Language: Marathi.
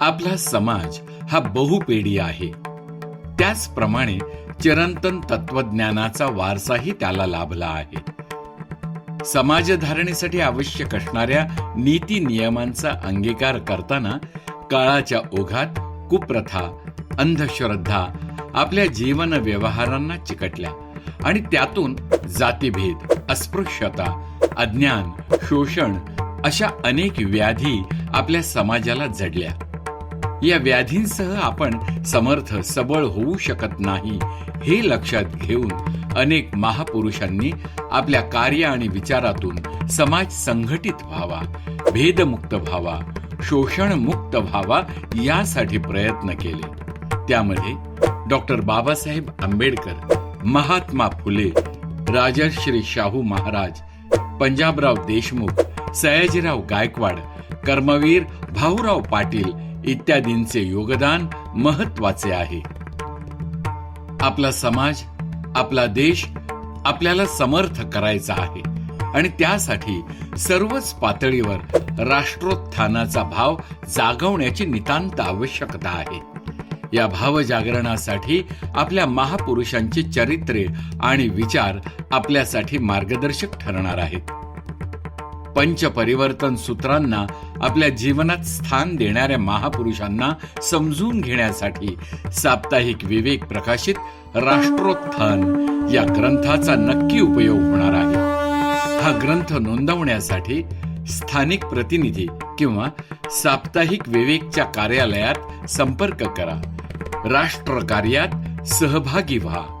आपला समाज हा बहुपेडी आहे. त्याचप्रमाणे चिरंतन तत्वज्ञानाचा वारसाही त्याला लाभला आहे. समाजधारणेसाठी आवश्यक असणाऱ्या नीती नियमांचा अंगीकार करताना काळाच्या ओघात कुप्रथा अंधश्रद्धा आपल्या जीवन व्यवहारांना चिकटल्या आणि त्यातून जातीभेद अस्पृश्यता अज्ञान शोषण अशा अनेक व्याधी आपल्या समाजाला जडल्या. या व्याधींसह आपण समर्थ सबळ होऊ शकत नाही हे लक्षात घेऊन अनेक महापुरुषांनी आपल्या कार्य आणि विचारातून समाज संघटित व्हावा भेदमुक्त व्हावा शोषणमुक्त व्हावा यासाठी प्रयत्न केले. त्यामध्ये डॉक्टर बाबासाहेब आंबेडकर महात्मा फुले राजश्री शाहू महाराज पंजाबराव देशमुख सयाजीराव गायकवाड कर्मवीर भाऊराव पाटील इत्यादींचे योगदान महत्त्वाचे आहे. आपला समाज आपला देश आपल्याला समर्थ करायचा आहे आणि त्यासाठी सर्वच पातळीवर राष्ट्रोत्थानाचा भाव जागवण्याची नितांत आवश्यकता आहे. या भावजागरणासाठी आपल्या महापुरुषांची चरित्रे आणि विचार आपल्यासाठी मार्गदर्शक ठरणार आहेत. पंचपरिवर्तन सूत्रांना आपल्या जीवनात स्थान देणाऱ्या महापुरुषांना समजून घेण्यासाठी साप्ताहिक विवेक प्रकाशित राष्ट्रोत्थान या ग्रंथाचा नक्की उपयोग होणार आहे. हा ग्रंथ नोंदवण्यासाठी स्थानिक प्रतिनिधी किंवा साप्ताहिक विवेकच्या कार्यालयात संपर्क करा. राष्ट्र कार्यात सहभागी व्हा.